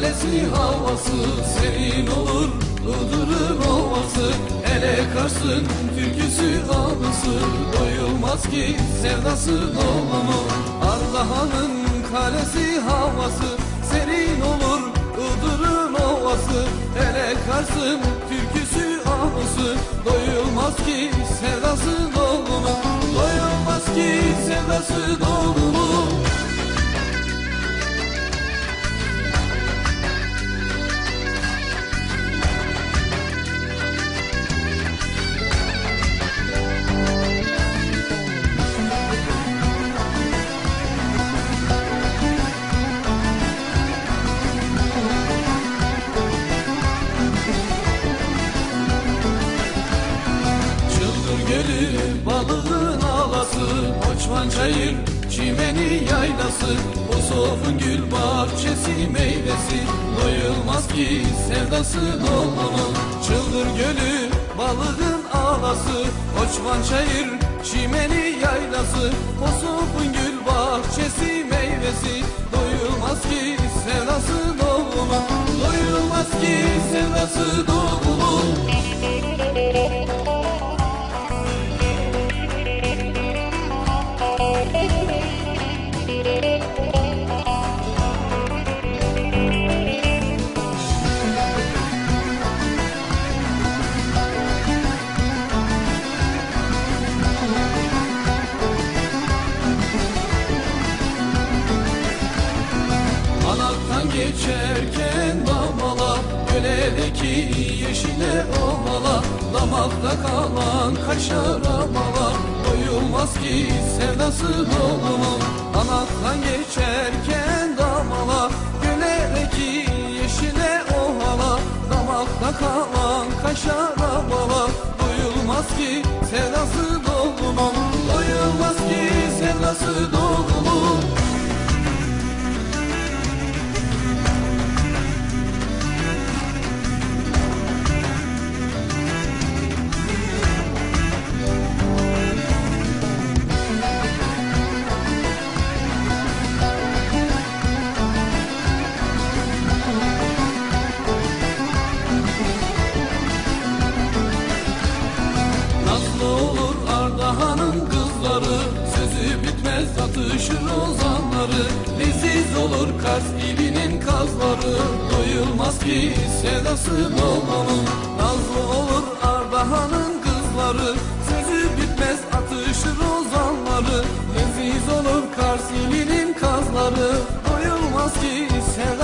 Kalesi havası serin olur Iğdır'ın ovası ele karsın türküsü anısı. Doyulmaz ki sevdası dolu Ardahan'ın kalesi havası serin olur Iğdır'ın ovası ele karsın türküsü anısı. Doyulmaz ki sevdası dolu Doyulmaz ki sevdası dolu Gölü balığın ağlası Koçman çayır çimeni yaylası. O soğukun gül bahçesi meyvesi. Doyulmaz ki sevdası dolunun Çıldır gölü balığın ağlası Koçman çayır çimeni yaylası. O soğukun gül bahçesi meyvesi. Doyulmaz ki sevdası dolunun Doyulmaz ki sevdası dolunun geçerken damala Göledeki yeşile ovala Damakta kalan kaşara mala Doyulmaz ki sevdası dolunun Anaktan geçerken damala Göledeki yeşile ovala Damakta kalan kaşara mala Doyulmaz ki sevdası dolunun Doyulmaz ki sevdası dolunun Kızları Sözü bitmez atışır ozanları. Leziz olur Kars ilinin kazları. Doyulmaz ki sevdası dolmanın Nazlı olur Ardahan'ın kızları. Sözü bitmez atışır ozanları. Leziz olur Kars ilinin kazları. Doyulmaz ki sevdası